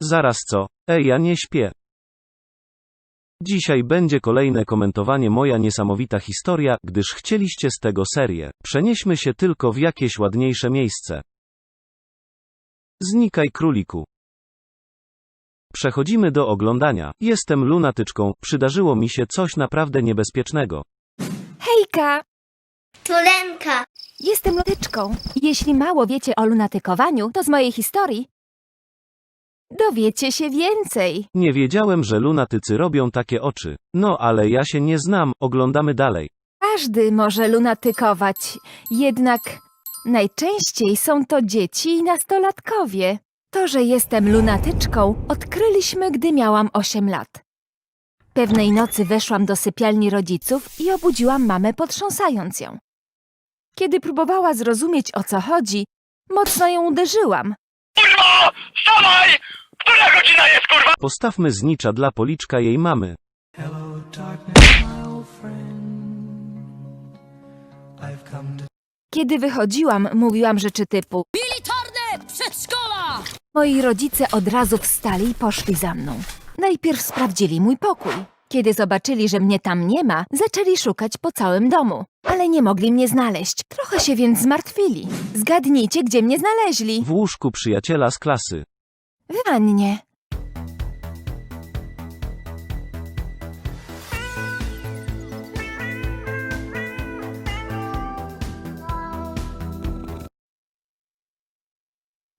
Zaraz co? Ej, ja nie śpię. Dzisiaj będzie kolejne komentowanie moja niesamowita historia, gdyż chcieliście z tego serię. Przenieśmy się tylko w jakieś ładniejsze miejsce. Znikaj króliku. Przechodzimy do oglądania. Jestem lunatyczką, przydarzyło mi się coś naprawdę niebezpiecznego. Hejka! Tulenka. Jestem lunatyczką. Jeśli mało wiecie o lunatykowaniu, to z mojej historii dowiecie się więcej. Nie wiedziałem, że lunatycy robią takie oczy. No ale ja się nie znam, oglądamy dalej. Każdy może lunatykować, jednak najczęściej są to dzieci i nastolatkowie. To, że jestem lunatyczką, odkryliśmy, gdy miałam 8 lat. Pewnej nocy weszłam do sypialni rodziców i obudziłam mamę, potrząsając ją. Kiedy próbowała zrozumieć, o co chodzi, mocno ją uderzyłam. Kurwa! Wstawaj! Która godzina jest, kurwa? Postawmy znicza dla policzka jej mamy. Hello, darkness, my old friend. I've come to Kiedy wychodziłam, mówiłam rzeczy typu Militarne przedszkola! Moi rodzice od razu wstali i poszli za mną. Najpierw sprawdzili mój pokój. Kiedy zobaczyli, że mnie tam nie ma, zaczęli szukać po całym domu. Ale nie mogli mnie znaleźć. Trochę się więc zmartwili. Zgadnijcie, gdzie mnie znaleźli. W łóżku przyjaciela z klasy. W wannie.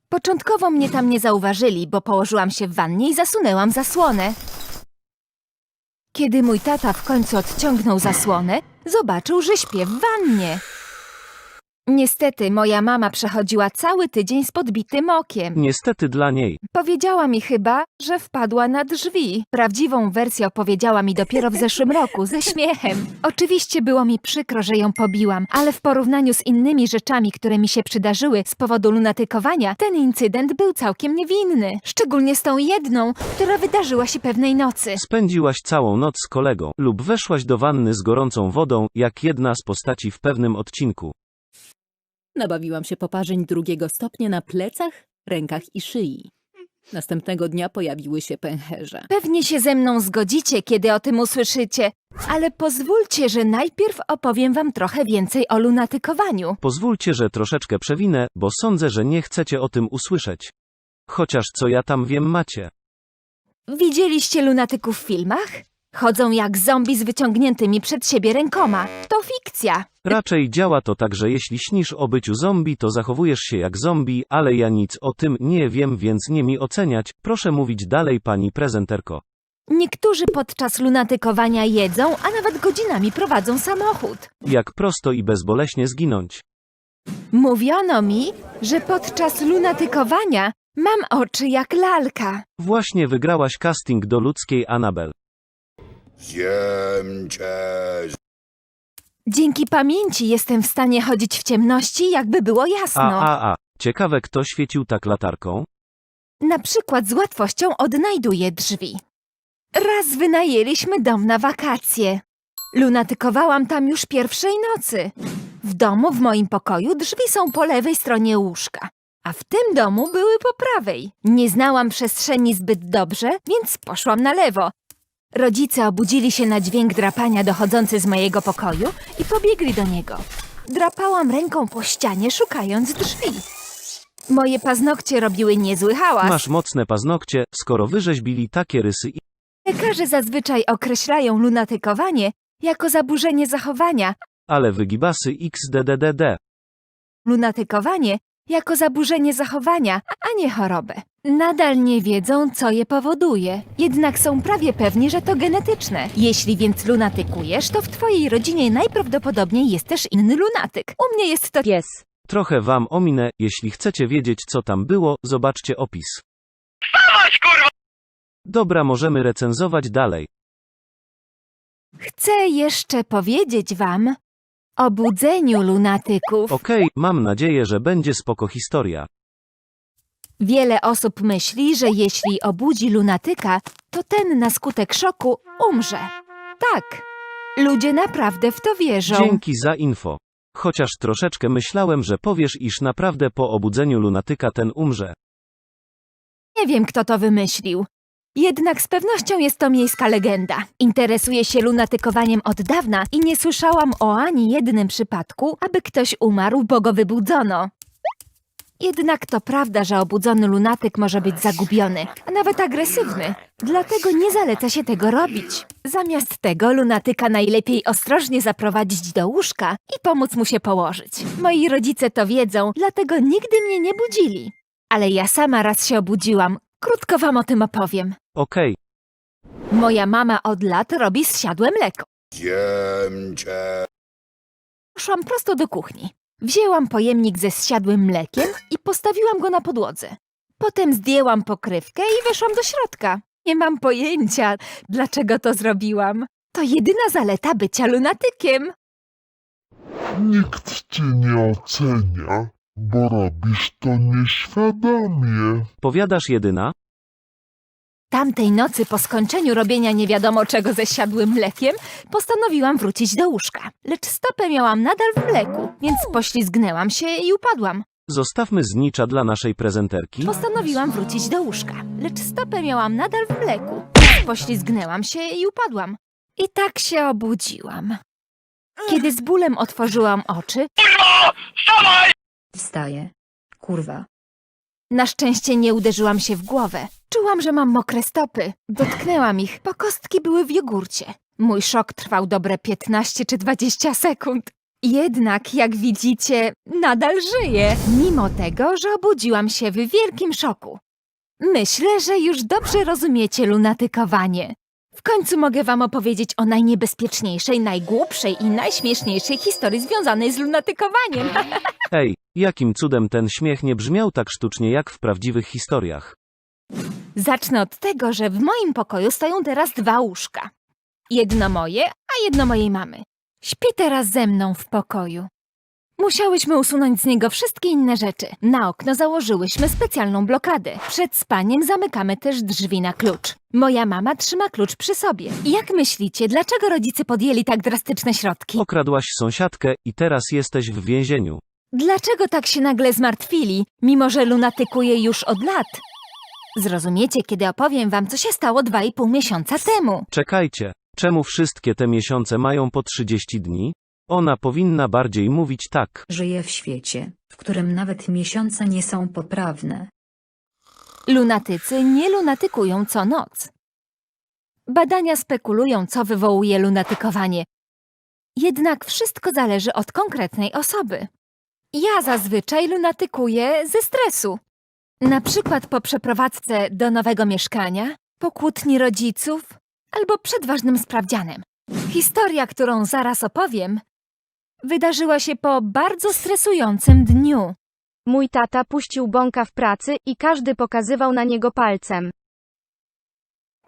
Początkowo mnie tam nie zauważyli, bo położyłam się w wannie i zasunęłam zasłonę. Kiedy mój tata w końcu odciągnął zasłonę, zobaczył, że śpię w wannie. Niestety, moja mama przechodziła cały tydzień z podbitym okiem. Niestety dla niej. Powiedziała mi chyba, że wpadła na drzwi. Prawdziwą wersję opowiedziała mi dopiero w zeszłym roku, ze śmiechem. Oczywiście było mi przykro, że ją pobiłam, ale w porównaniu z innymi rzeczami, które mi się przydarzyły z powodu lunatykowania, ten incydent był całkiem niewinny. Szczególnie z tą jedną, która wydarzyła się pewnej nocy. Spędziłaś całą noc z kolegą, lub weszłaś do wanny z gorącą wodą, jak jedna z postaci w pewnym odcinku. Nabawiłam się poparzeń drugiego stopnia na plecach, rękach i szyi. Następnego dnia pojawiły się pęcherze. Pewnie się ze mną zgodzicie, kiedy o tym usłyszycie, ale pozwólcie, że najpierw opowiem wam trochę więcej o lunatykowaniu. Pozwólcie, że troszeczkę przewinę, bo sądzę, że nie chcecie o tym usłyszeć. Chociaż co ja tam wiem macie. Widzieliście lunatyków w filmach? Chodzą jak zombie z wyciągniętymi przed siebie rękoma. To fikcja. Raczej działa to tak, że jeśli śnisz o byciu zombie, to zachowujesz się jak zombie, ale ja nic o tym nie wiem, więc nie mi oceniać. Proszę mówić dalej, pani prezenterko. Niektórzy podczas lunatykowania jedzą, a nawet godzinami prowadzą samochód. Jak prosto i bezboleśnie zginąć. Mówiono mi, że podczas lunatykowania mam oczy jak lalka. Właśnie wygrałaś casting do ludzkiej Anabel. Zjem cię. Dzięki pamięci jestem w stanie chodzić w ciemności, jakby było jasno. A, a, a. Ciekawe, kto świecił tak latarką? Na przykład z łatwością odnajduję drzwi. Raz wynajęliśmy dom na wakacje. Lunatykowałam tam już pierwszej nocy. W domu, w moim pokoju, drzwi są po lewej stronie łóżka, a w tym domu były po prawej. Nie znałam przestrzeni zbyt dobrze, więc poszłam na lewo. Rodzice obudzili się na dźwięk drapania dochodzący z mojego pokoju i pobiegli do niego. Drapałam ręką po ścianie, szukając drzwi. Moje paznokcie robiły niezły hałas. Masz mocne paznokcie, skoro wyrzeźbili takie rysy i... Lekarze zazwyczaj określają lunatykowanie jako zaburzenie zachowania, Ale wygibasy xddddd. lunatykowanie jako zaburzenie zachowania, a nie chorobę. Nadal nie wiedzą, co je powoduje, jednak są prawie pewni, że to genetyczne. Jeśli więc lunatykujesz, to w twojej rodzinie najprawdopodobniej jest też inny lunatyk. U mnie jest to pies. Trochę wam ominę, jeśli chcecie wiedzieć co tam było, zobaczcie opis. Wstawać, kurwa! Dobra, możemy recenzować dalej. Chcę jeszcze powiedzieć wam o budzeniu lunatyków. Okej, mam nadzieję, że będzie spoko historia. Wiele osób myśli, że jeśli obudzi lunatyka, to ten na skutek szoku umrze. Tak, ludzie naprawdę w to wierzą. Dzięki za info. Chociaż troszeczkę myślałem, że powiesz, iż naprawdę po obudzeniu lunatyka ten umrze. Nie wiem, kto to wymyślił. Jednak z pewnością jest to miejska legenda. Interesuję się lunatykowaniem od dawna i nie słyszałam o ani jednym przypadku, aby ktoś umarł, bo go wybudzono. Jednak to prawda, że obudzony lunatyk może być zagubiony, a nawet agresywny. Dlatego nie zaleca się tego robić. Zamiast tego lunatyka najlepiej ostrożnie zaprowadzić do łóżka i pomóc mu się położyć. Moi rodzice to wiedzą, dlatego nigdy mnie nie budzili. Ale ja sama raz się obudziłam. Krótko wam o tym opowiem. Okej, Moja mama od lat robi zsiadłe mleko. Poszłam prosto do kuchni. Wzięłam pojemnik ze zsiadłym mlekiem i postawiłam go na podłodze. Potem zdjęłam pokrywkę i weszłam do środka. Nie mam pojęcia, dlaczego to zrobiłam. To jedyna zaleta bycia lunatykiem. Nikt cię nie ocenia, bo robisz to nieświadomie. powiadasz jedyna? Tamtej nocy po skończeniu robienia nie wiadomo czego ze siadłym mlekiem, postanowiłam wrócić do łóżka. Lecz stopę miałam nadal w mleku, więc poślizgnęłam się i upadłam. Zostawmy znicza dla naszej prezenterki. Postanowiłam wrócić do łóżka, lecz stopę miałam nadal w mleku, więc poślizgnęłam się i upadłam. I tak się obudziłam. Kiedy z bólem otworzyłam oczy! Wstaję. Kurwa. Na szczęście nie uderzyłam się w głowę. Czułam, że mam mokre stopy. Dotknęłam ich, bo kostki były w jogurcie. Mój szok trwał dobre 15 czy 20 sekund. Jednak, jak widzicie, nadal żyję, mimo tego, że obudziłam się w wielkim szoku. Myślę, że już dobrze rozumiecie lunatykowanie. W końcu mogę wam opowiedzieć o najniebezpieczniejszej, najgłupszej i najśmieszniejszej historii związanej z lunatykowaniem. Ej, jakim cudem ten śmiech nie brzmiał tak sztucznie jak w prawdziwych historiach? Zacznę od tego, że w moim pokoju stoją teraz dwa łóżka. Jedno moje, a jedno mojej mamy. Śpi teraz ze mną w pokoju. Musiałyśmy usunąć z niego wszystkie inne rzeczy. Na okno założyłyśmy specjalną blokadę. Przed spaniem zamykamy też drzwi na klucz. Moja mama trzyma klucz przy sobie. Jak myślicie, dlaczego rodzice podjęli tak drastyczne środki? Okradłaś sąsiadkę i teraz jesteś w więzieniu. Dlaczego tak się nagle zmartwili, mimo że lunatykuje już od lat? Zrozumiecie, kiedy opowiem wam, co się stało dwa i pół miesiąca temu. Czekajcie, czemu wszystkie te miesiące mają po 30 dni? Ona powinna bardziej mówić tak. Żyję w świecie, w którym nawet miesiące nie są poprawne. Lunatycy nie lunatykują co noc. Badania spekulują, co wywołuje lunatykowanie. Jednak wszystko zależy od konkretnej osoby. Ja zazwyczaj lunatykuję ze stresu. Na przykład po przeprowadzce do nowego mieszkania, po kłótni rodziców albo przed ważnym sprawdzianem. Historia, którą zaraz opowiem, wydarzyła się po bardzo stresującym dniu. Mój tata puścił bąka w pracy i każdy pokazywał na niego palcem.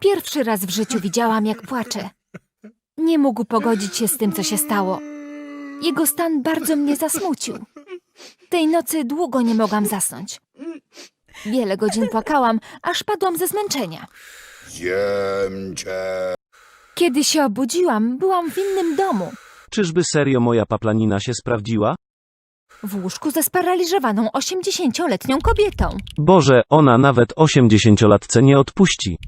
Pierwszy raz w życiu widziałam, jak płacze. Nie mógł pogodzić się z tym, co się stało. Jego stan bardzo mnie zasmucił. Tej nocy długo nie mogłam zasnąć. Wiele godzin płakałam, aż padłam ze zmęczenia. Kiedy się obudziłam, byłam w innym domu, Czyżby serio moja paplanina się sprawdziła? w łóżku ze sparaliżowaną 80-letnią kobietą. Boże, ona nawet 80-latce nie odpuści.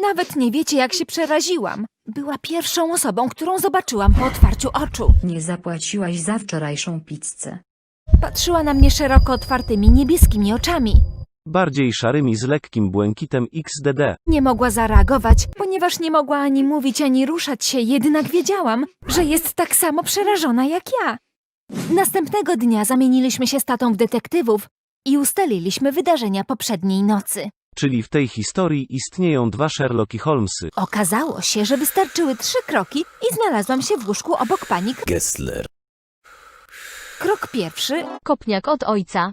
Nawet nie wiecie, jak się przeraziłam. Była pierwszą osobą, którą zobaczyłam po otwarciu oczu. Nie zapłaciłaś za wczorajszą pizzę. Patrzyła na mnie szeroko otwartymi niebieskimi oczami. Bardziej szarymi z lekkim błękitem XDD. Nie mogła zareagować, ponieważ nie mogła ani mówić, ani ruszać się, jednak wiedziałam, że jest tak samo przerażona jak ja. Następnego dnia zamieniliśmy się z tatą w detektywów i ustaliliśmy wydarzenia poprzedniej nocy. Czyli w tej historii istnieją dwa Sherlocki Holmesy. Okazało się, że wystarczyły trzy kroki i znalazłam się w łóżku obok pani Gessler. Krok pierwszy Kopniak od ojca.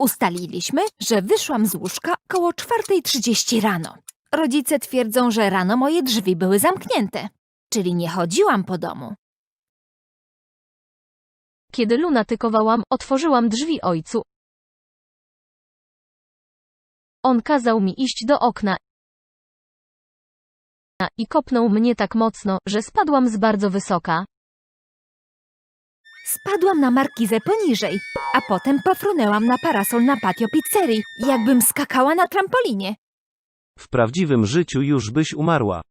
Ustaliliśmy, że wyszłam z łóżka koło 4.30 rano. Rodzice twierdzą, że rano moje drzwi były zamknięte, czyli nie chodziłam po domu. Kiedy lunatykowałam, otworzyłam drzwi ojcu. On kazał mi iść do okna i kopnął mnie tak mocno, że spadłam z bardzo wysoka. Spadłam na markizę poniżej, a potem pofrunęłam na parasol na patio pizzerii, jakbym skakała na trampolinie. W prawdziwym życiu już byś umarła.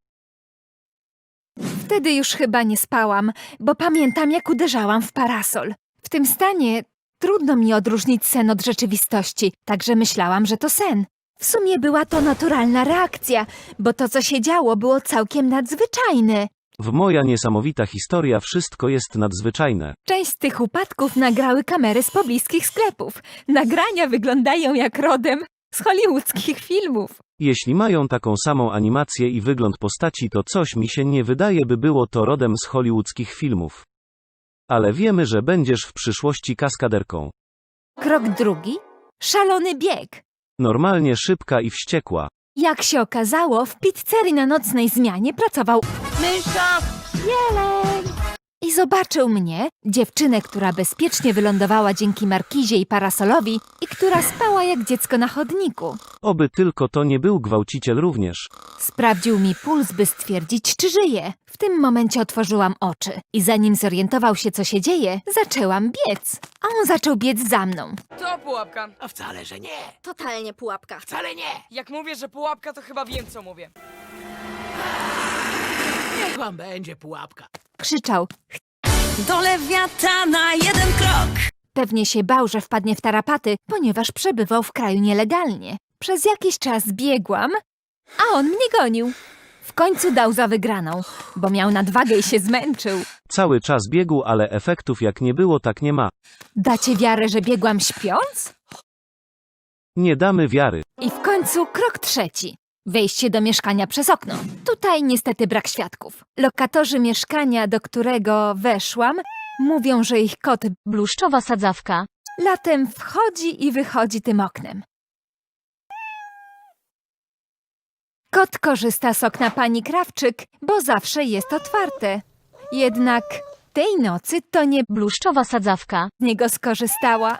Wtedy już chyba nie spałam, bo pamiętam, jak uderzałam w parasol. W tym stanie trudno mi odróżnić sen od rzeczywistości, także myślałam, że to sen. W sumie była to naturalna reakcja, bo to, co się działo, było całkiem nadzwyczajne. W moja niesamowita historia wszystko jest nadzwyczajne. Część z tych upadków nagrały kamery z pobliskich sklepów. Nagrania wyglądają jak rodem z hollywoodzkich filmów. Jeśli mają taką samą animację i wygląd postaci, to coś mi się nie wydaje, by było to rodem z hollywoodzkich filmów. Ale wiemy, że będziesz w przyszłości kaskaderką. Krok drugi. Szalony bieg. Normalnie szybka i wściekła. Jak się okazało, w pizzerii na nocnej zmianie pracował mysza jeleń. I zobaczył mnie, dziewczynę, która bezpiecznie wylądowała dzięki markizie i parasolowi i która spała jak dziecko na chodniku. Oby tylko to nie był gwałciciel również. Sprawdził mi puls, by stwierdzić, czy żyje. W tym momencie otworzyłam oczy i zanim zorientował się, co się dzieje, zaczęłam biec. A on zaczął biec za mną. To pułapka. A wcale, że nie. Totalnie pułapka. Wcale nie. Jak mówię, że pułapka, to chyba wiem, co mówię. Niech wam będzie pułapka. Krzyczał. Do jeden krok. Pewnie się bał, że wpadnie w tarapaty, ponieważ przebywał w kraju nielegalnie. Przez jakiś czas biegłam, a on mnie gonił. W końcu dał za wygraną, bo miał nadwagę i się zmęczył. Cały czas biegł, ale efektów jak nie było, tak nie ma. Dacie wiarę, że biegłam śpiąc? Nie damy wiary. I w końcu krok trzeci. Wejście do mieszkania przez okno. Tutaj niestety brak świadków. Lokatorzy mieszkania, do którego weszłam, mówią, że ich kot Bluszczowa sadzawka. latem wchodzi i wychodzi tym oknem. Kot korzysta z okna pani Krawczyk, bo zawsze jest otwarte. Jednak tej nocy to nie Bluszczowa sadzawka. niego skorzystała.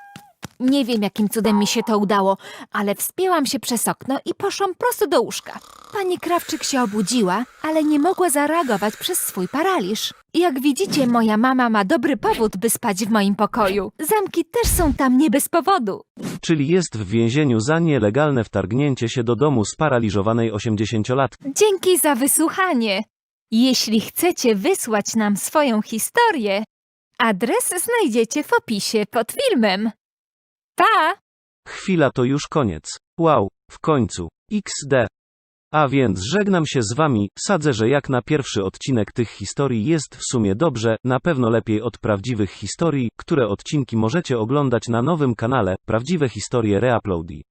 Nie wiem, jakim cudem mi się to udało, ale wspięłam się przez okno i poszłam prosto do łóżka. Pani Krawczyk się obudziła, ale nie mogła zareagować przez swój paraliż. Jak widzicie, moja mama ma dobry powód, by spać w moim pokoju. Zamki też są tam nie bez powodu. Czyli jest w więzieniu za nielegalne wtargnięcie się do domu sparaliżowanej 80-latki. Dzięki za wysłuchanie. Jeśli chcecie wysłać nam swoją historię, adres znajdziecie w opisie pod filmem. Pa! Chwila to już koniec. Wow, w końcu. XD. A więc żegnam się z wami, sadzę, że jak na pierwszy odcinek tych historii jest w sumie dobrze, na pewno lepiej od prawdziwych historii, które odcinki możecie oglądać na nowym kanale, Prawdziwe Historie Reuploady.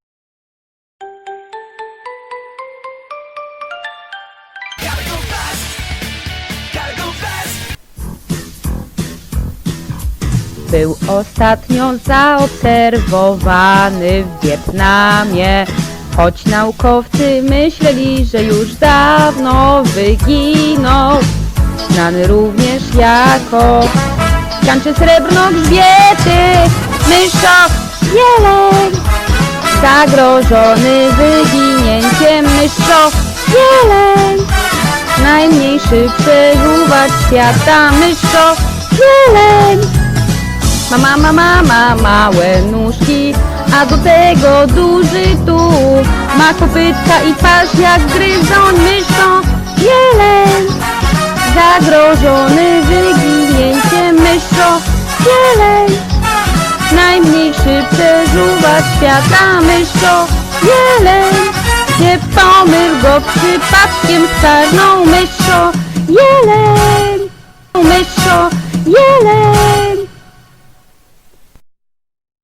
Był ostatnio zaobserwowany w Wietnamie. Choć naukowcy myśleli, że już dawno wyginął. Znany również jako Kanczy srebrno-grzbiety, myszo, jeleń. Zagrożony wyginięciem myszo, jeleń. Najmniejszy przeżuwacz świata, myszo, jeleń. Mama, mama, ma małe nóżki, a do tego duży tu. Ma kopytka i twarz jak gryzon myszą jeleń. Zagrożony wyginięciem myszą jeleń. Najmniejszy przeżuwa świata myszą jeleń. Nie pomyl go przypadkiem z czarną myszą jeleń. Myszą jeleń.